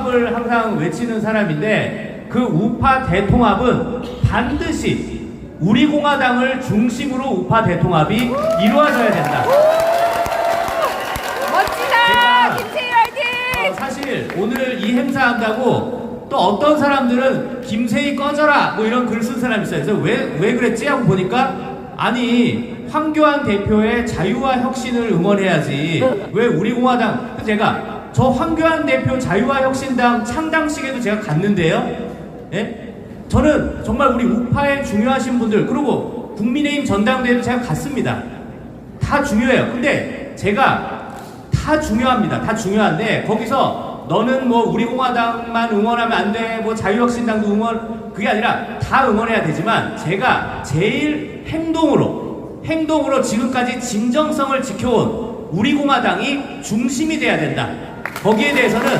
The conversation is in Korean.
대통합을 항상 외치는 사람인데 그 우파 대통합은 반드시 우리 공화당을 중심으로 우파 대통합이 이루어져야 된다. 멋지다! 제가- 김세희 어, 화이팅! 사실 오늘 이 행사 한다고 또 어떤 사람들은 김세희 꺼져라 뭐 이런 글 쓴 사람 있어요. 그래서 왜, 왜 그랬지? 하고 보니까 아니 황교안 대표의 자유와 혁신을 응원해야지 왜 우리 공화당 제가 저 황교안 대표 자유와 혁신당 창당식에도 제가 갔는데요. 예? 저는 정말 우리 우파에 중요하신 분들 그리고 국민의힘 전당대회도 제가 갔습니다. 다 중요해요. 근데 제가 다 중요합니다. 다 중요한데 거기서 너는 뭐 우리 공화당만 응원하면 안 돼. 뭐 자유혁신당도 응원 그게 아니라 다 응원해야 되지만 제가 제일 행동으로 행동으로 지금까지 진정성을 지켜온 우리 공화당이 중심이 돼야 된다. 거기에 대해서는